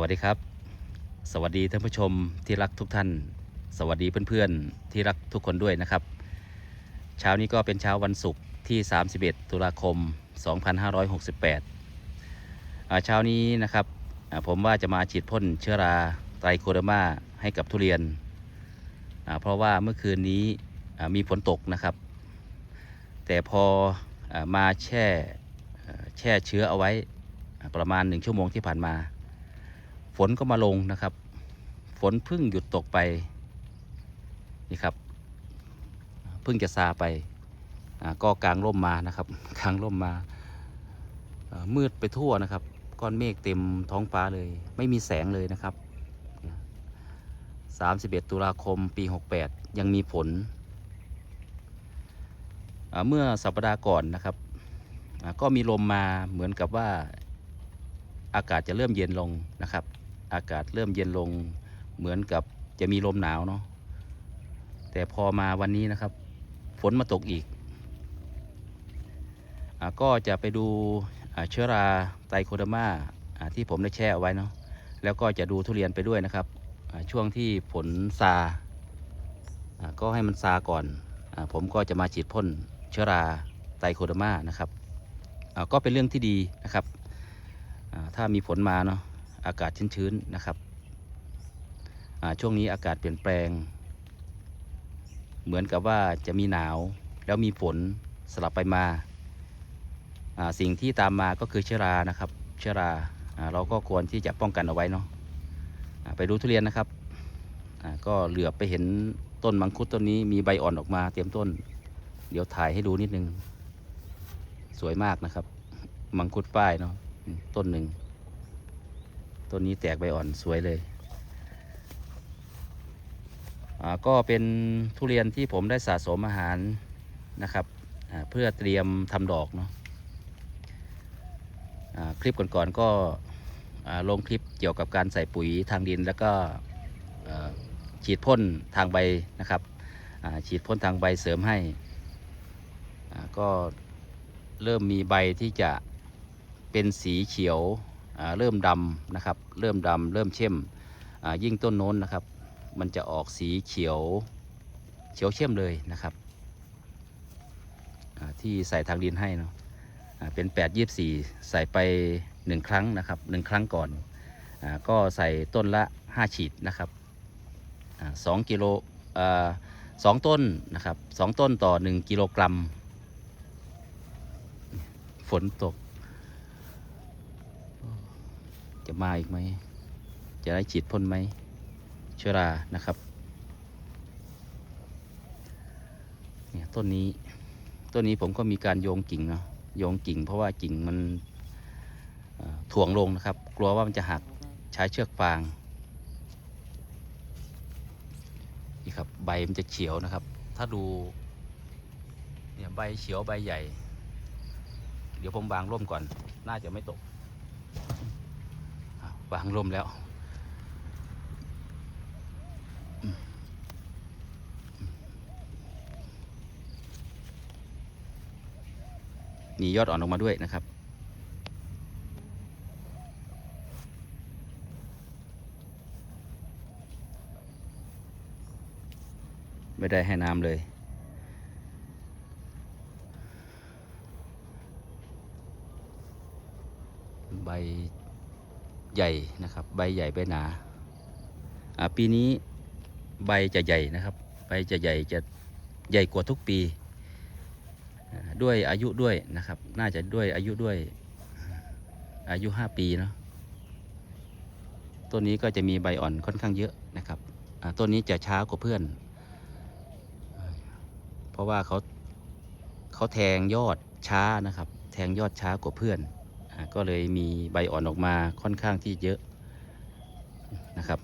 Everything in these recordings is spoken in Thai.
วัสดีครับ สวัสดีท่านผู้ชมที่รักทุกท่าน สวัสดีเพื่อนๆที่รักทุกคนด้วยนะครับ เช้านี้ก็เป็นเช้าวันศุกร์ที่ 31 ตุลาคม 2568อ่าเช้านี้นะครับผมว่าจะมาฉีดพ่นเชื้อราไตรโคเดมาให้กับทุเรียน เพราะว่าเมื่อคืนนี้มีฝนตกนะครับ แต่พออมาแช่แช่เชื้อเอาไว้ประมาณหนึ่งชั่วโมงที่ผ่านมา ฝนก็มาลงนะครับ ฝนเพิ่งหยุดตกไปนี่ครับเพิ่งจะซาไปก็กลางร่มมานะครับกลางร่มมามืดไปทั่วนะครับ ก้อนเมฆเต็มท้องฟ้าเลย ไม่มีแสงเลยนะครับ 31 ตุลาคมปี 68 ยังมีฝนเมื่อสัปดาห์ก่อนนะครับ ก็มีลมมาเหมือนกับว่าอากาศจะเริ่มเย็นลงนะครับ อากาศเริ่มเย็นลงเหมือนกับจะมีลมหนาวเนาะแต่พอมาวันนี้นะครับ ฝนมาตกอีกอก็จะไปดูเชื้อราไตโคเดมาอ่าที่ผมได้แช่เอาไว้เนาะแล้วก็จะดูทุเรียนไปด้วยนะครับช่วงที่ฝนซาาก็ให้มันซาก่อนอผมก็จะมาฉีดพ่นเชื้อราไตโคเดมานะครับก็เป็นเรื่องที่ดีนะครับถ้ามีฝนมาเนาะ อากาศชื้นๆนะครับช่วงนี้อากาศเปลี่ยนแปลง เหมือนกับว่าจะมีหนาวแล้วมีฝนสลับไปมา สิ่งที่ตามมาก็คือเชื้อรานะครับ เชื้อราอ่าเราก็ควรที่จะป้องกันเอาไว้เนาะไปดูทุเรียนนะครับก็เหลือบไปเห็นต้นมังคุดต้นนี้มีใบอ่อนออกมาเตรียมต้น เดี๋ยวถ่ายให้ดูนิดนึง สวยมากนะครับ มังคุดป้ายเนาะต้นหนึ่ง ต้นนี้แตกใบอ่อนสวยเลยอ่าก็เป็นทุเรียนที่ผมได้สะสมอาหารนะครับเพื่อเตรียมทำดอกเนาะอ่าคลิปก่อนๆก็อ่าลงคลิปเกี่ยวกับการใส่ปุ๋ยทางดิน แล้วก็ฉีดพ่นทางใบนะครับอ่าฉีดพ่นทางใบเสริมให้อ่าก็เริ่มมีใบที่จะเป็นสีเขียว เริ่มดำนะครับ เริ่มดำเริ่มเข้มอ่ายิ่งต้นโน้นนะครับ มันจะออกสีเขียวเขียวเข้มเลยนะครับที่ใส่ทางดินให้เนาะเป็น8 24 ใส่ไป 1 ครั้งนะครับ 1 ครั้งก่อนอก็ใส่ต้นละ 5 ฉีดนะครับอาสองกิโลสองต้นนะครับสองต้นต่อ 1 กิโลกรัม ฝนตก จะมาอีกไหม จะได้ฉีดพ่นไหมเชื้อรานะครับเนี่ยต้นนี้ต้นนี้ผมก็มีการโยงกิ่งเนาะโยงกิ่ง เพราะว่ากิ่งมันถ่วงลงนะครับ กลัวว่ามันจะหักใช้เชือกฟางนี่ครับใบมันจะเขียวนะครับ ถ้าดูเนี่ยใบเขียวใบใหญ่ เดี๋ยวผมวางร่มก่อน น่าจะไม่ตก วางลมแล้ว มียอดอ่อนออกมาด้วยนะครับไม่ได้ให้น้ำเลย ใบ ใหญ่นะครับ ใบใหญ่ใบหนาปีนี้ใบจะใหญ่นะครับ ใบจะใหญ่จะใหญ่กว่าทุกปี ด้วยอายุด้วยนะครับ น่าจะด้วยอายุด้วยอายุห้าปีเนาะต้นนี้ก็จะมีใบอ่อนค่อนข้างเยอะนะครับต้นนี้จะช้ากว่าเพื่อน เพราะว่าเขาเขาแทงยอดช้านะครับ แทงยอดช้ากว่าเพื่อน ก็เลยมีใบอ่อนออกมาค่อนข้างที่เยอะนะครับ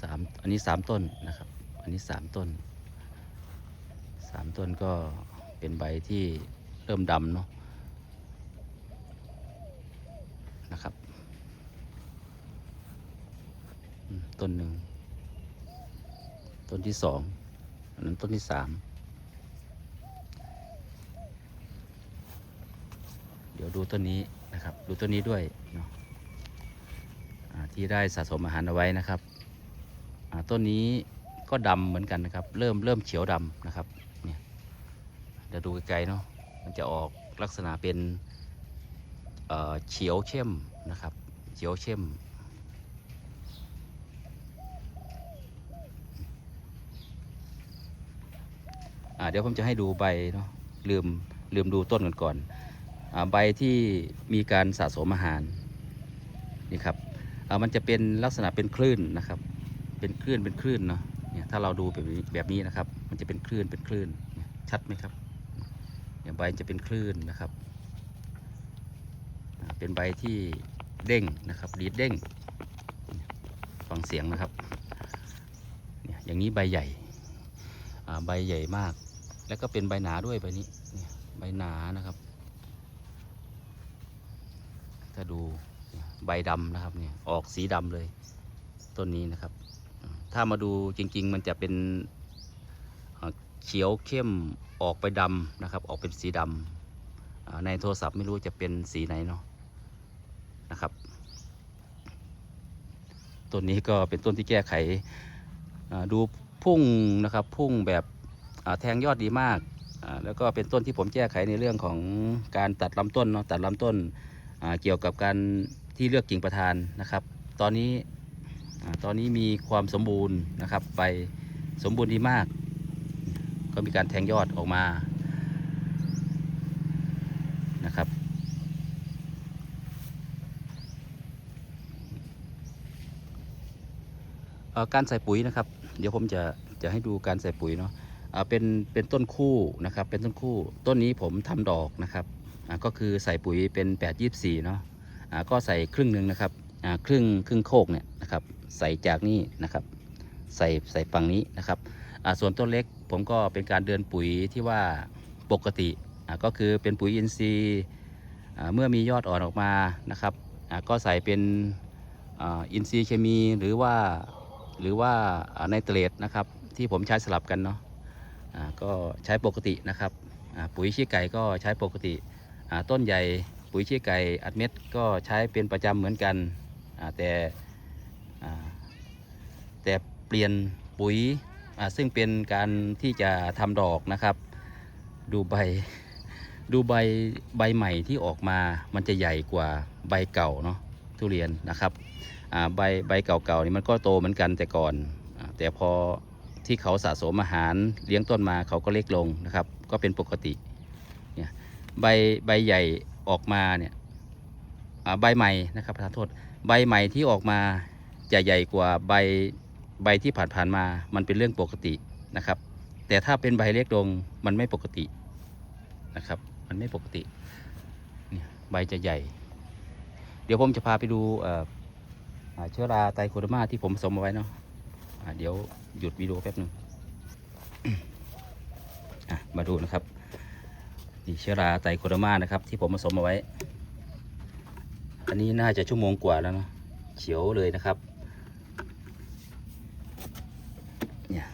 สามอันนี้สามต้นนะครับ อันนี้สามต้นสามต้นก็เป็นใบที่เริ่มดำเนาะนะครับ ต้นหนึ่ง ต้นที่สองอันนั้นต้นที่สาม เดูต้นนี้นะครับ ดูต้นนี้ด้วยเนาะที่ได้สะสมอาหารเอาไว้นะครับต้นนี้ก็ดำเหมือนกันนะครับ เริ่มเริ่มเขียวดำนะครับเนี่ยเดี๋ยวดูไกลๆเนาะมันจะออกลักษณะเป็นเเขียวเข้มนะครับเขียวเข้มอ่าเดี๋ยวผมจะให้ดูใบเนาะลืมลืมดูต้นกันก่อน ใบที่มีการสะสมอาหารนี่ครับมันจะเป็นลักษณะเป็นคลื่นนะครับ เป็นคลื่นเป็นคลื่นเนาะเนี่ยถ้าเราดูแบบนี้แบบนี้นะครับ มันจะเป็นคลื่นเป็นคลื่นชัดไหมครับเนี่ยใบจะเป็นคลื่นนะครับ เป็นใบที่เด้งนะครับดีดเด้งฟังเสียงนะครับเนี่ยอย่างนี้ใบใหญ่ใบใหญ่มาก แล้วก็เป็นใบหนาด้วยใบนี้ใบหนานะครับ ถ้าดูใบดำนะครับเนี่ยออกสีดำเลยต้นนี้นะครับ ถ้ามาดูจริง ๆ มันจะเป็นเขียวเข้มออกไปดำนะครับ ออกเป็นสีดำในโทรศัพท์ไม่รู้จะเป็นสีไหนเนาะนะครับต้นนี้ก็เป็นต้นที่แก้ไขดูพุ่งนะครับพุ่งแบบแทงยอดดีมาก แล้วก็เป็นต้นที่ผมแก้ไขในเรื่องของการตัดลำต้นเนาะตัดลำต้น เกี่ยวกับการที่เลือกกิ่งประธานนะครับ ตอนนี้ตอนนี้มีความสมบูรณ์นะครับใบสมบูรณ์ดีมาก ก็มีการแทงยอดออกมานะครับการใส่ปุ๋ยนะครับ เดี๋ยวผมจะจะให้ดูการใส่ปุ๋ยเนาะเป็นเป็นต้นคู่นะครับ เป็นต้นคู่ต้นนี้ผมทำดอกนะครับ ก็คือใส่ปุ๋ยเป็น 8 24 เนาะอ่าก็ใส่ครึ่งหนึ่งนะครับครึ่งครึ่งโคกเนี่ยนะครับใส่จากนี่นะครับใส่ใส่ฝั่งนี้นะครับส่วนต้นเล็กผมก็เป็นการเดินปุ๋ยที่ว่าปกติก็คือเป็นปุ๋ยอินทรีย์เมื่อมียอดอ่อนออกมานะครับก็ใส่เป็นอินทรีย์เคมีหรือว่าหรือว่าไนเตรตนะครับที่ผมใช้สลับกันเนาะก็ใช้ปกตินะครับปุ๋ยขี้ไก่ก็ใช้ปกติ ต้นใหญ่ปุ๋ยขี้ไก่อัดเม็ดก็ใช้เป็นประจำเหมือนกันแต่แต่เปลี่ยนปุ๋ยซึ่งเป็นการที่จะทำดอกนะครับ ดูใบดูใบใบใหม่ที่ออกมา มันจะใหญ่กว่าใบเก่าเนาะทุเรียนนะครับใบใบเก่าๆนี่มันก็โตเหมือนกันแต่ก่อนอแต่พอที่เขาสะสมอาหารเลี้ยงต้นมาเขาก็เล็กลงนะครับ ก็เป็นปกติ ใบใบใหญ่ออกมาเนี่ยใบใหม่นะครับประทานโทษใบใหม่ที่ออกมาจะใหญ่กว่าใบใบที่ผ่านๆมา มันเป็นเรื่องปกตินะครับ แต่ถ้าเป็นใบเล็กลงมันไม่ปกตินะครับ มันไม่ปกติเนี่ยใบจะใหญ่ เดี๋ยวผมจะพาไปดูเอ่อเชื้อราไตโคดมาที่ผมผสมเอาไว้เนาะอ่าเดี๋ยวหยุดวิดีโอแป๊บหนึ่งมาดูนะครับ นี่เชื้อราไตโคเดอร์มานะครับ ที่ผมผสมเอาไว้ อันนี้น่าจะชั่วโมงกว่าแล้วเนาะเขียวเลยนะครับเนี่ย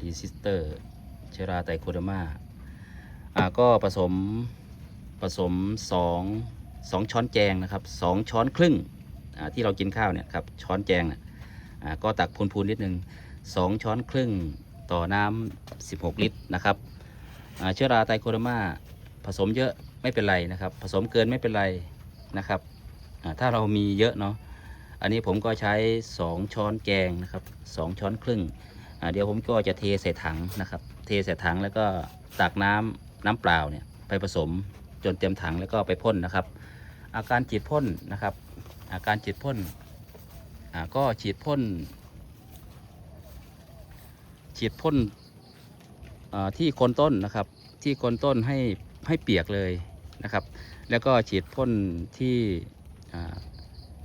รีซิสเตอร์เชอราไตโคดอร์มาอ่าก็ผสมผสมสองสองช้อนแกงนะครับสองช้อนครึ่งที่เรากินข้าวเนี่ยครับช้อนแกงนะก็ตักพูนๆนิดนึงสองช้อนครึ่งต่อน้ำ16 ลิตรนะครับ เชื้อราไตโคเดอร์มาผสมเยอะไม่เป็นไรนะครับ ผสมเกินไม่เป็นไรนะครับถ้าเรามีเยอะเนาะอันนี้ผมก็ใช้ 2 ช้อนแกงนะครับ 2 ช้อนครึ่งเดี๋ยวผมก็จะเทใส่ถังนะครับ เทใส่ถังแล้วก็ตักน้ำน้ำเปล่าเนี่ยไปผสมจนเต็มถังแล้วก็ไปพ่นนะครับ อาการฉีดพ่นนะครับ อาการฉีดพ่นก็ฉีดพ่นฉีดพ่น ที่โคนต้นนะครับ ที่โคนต้นให้ให้เปียกเลยนะครับ แล้วก็ฉีดพ่นที่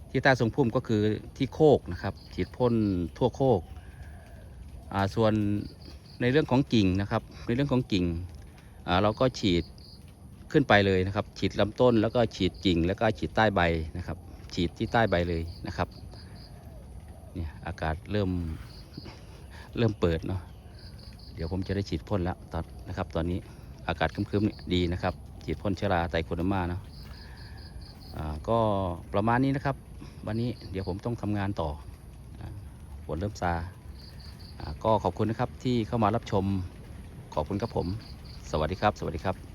ที่ใต้ทรงพุ่มก็คือที่โคกนะครับ ฉีดพ่นทั่วโคกส่วนในเรื่องของกิ่งนะครับ ในเรื่องของกิ่งเราก็ฉีดขึ้นไปเลยนะครับ ฉีดลำต้นแล้วก็ฉีดกิ่งแล้วก็ฉีดใต้ใบนะครับ ฉีดที่ใต้ใบเลยนะครับเนี่ยอากาศเริ่มเริ่มเปิดเนาะ เดี๋ยวผมจะได้ฉีดพ่นแล้วตอนนะครับ ตอนนี้อากาศครึ้มๆดีนะครับ ฉีดพ่นเชื้อราไตโคเดมาเนาะก็ประมาณนี้นะครับ วันนี้เดี๋ยวผมต้องทำงานต่อฝนเริ่มซาก็ขอบคุณนะครับที่เข้ามารับชมขอบคุณครับผม สวัสดีครับ สวัสดีครับ